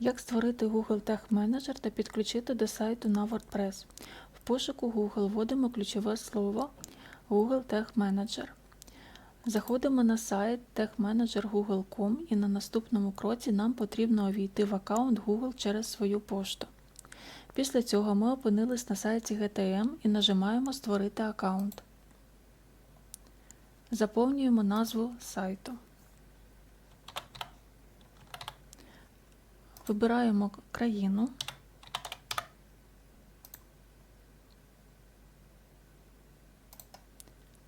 Як створити Google Tag Manager та підключити до сайту на WordPress? В пошуку Google вводимо ключове слово Google Tag Manager. Заходимо на сайт tagmanager.google.com і на наступному кроці нам потрібно увійти в аккаунт Google через свою пошту. Після цього ми опинились на сайті GTM і нажимаємо Створити аккаунт. Заповнюємо назву сайту. Вибираємо країну.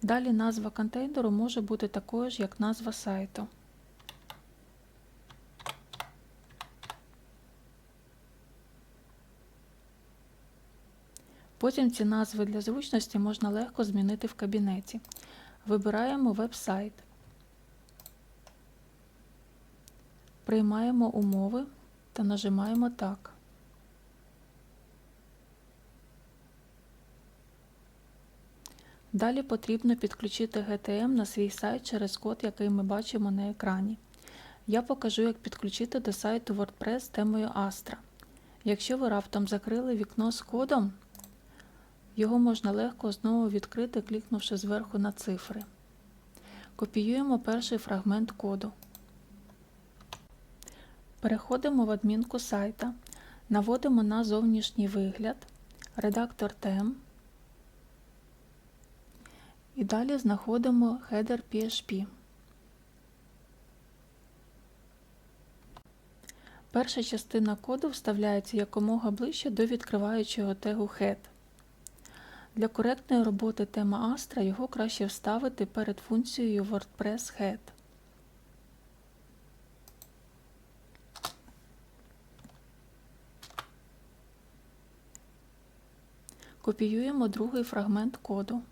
Далі назва контейнеру може бути такою ж, як назва сайту. Потім ці назви для зручності можна легко змінити в кабінеті. Вибираємо веб-сайт. Приймаємо умови та нажимаємо Так. Далі потрібно підключити GTM на свій сайт через код, який ми бачимо на екрані. Я покажу, як підключити до сайту WordPress темою Astra. Якщо ви раптом закрили вікно з кодом, його можна легко знову відкрити, клікнувши зверху на цифри. Копіюємо перший фрагмент коду. Переходимо в адмінку сайта, наводимо на зовнішній вигляд, редактор тем і далі знаходимо header PHP. Перша частина коду вставляється якомога ближче до відкриваючого тегу Head. Для коректної роботи тема Astra його краще вставити перед функцією WordPress Head. Копіюємо другий фрагмент коду.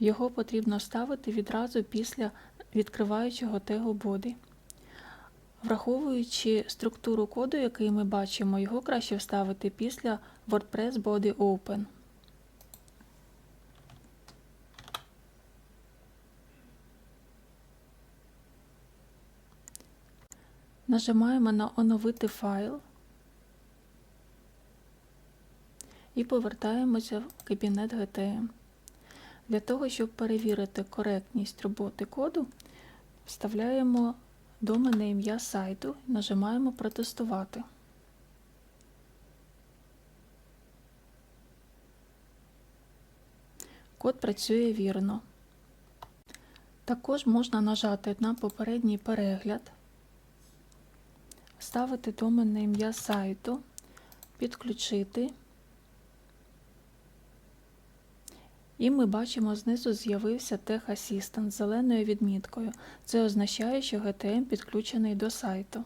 Його потрібно ставити відразу після відкриваючого тегу Body. Враховуючи структуру коду, який ми бачимо, його краще вставити після WordPress Body Open. Нажимаємо на Оновити файл і повертаємося в кабінет GTM. Для того, щоб перевірити коректність роботи коду, вставляємо доменне ім'я сайту і нажимаємо Протестувати. Код працює вірно. Також можна нажати на попередній перегляд, вставити доменне ім'я сайту, підключити. І ми бачимо, знизу з'явився Tech Assistant з зеленою відміткою. Це означає, що GTM підключений до сайту.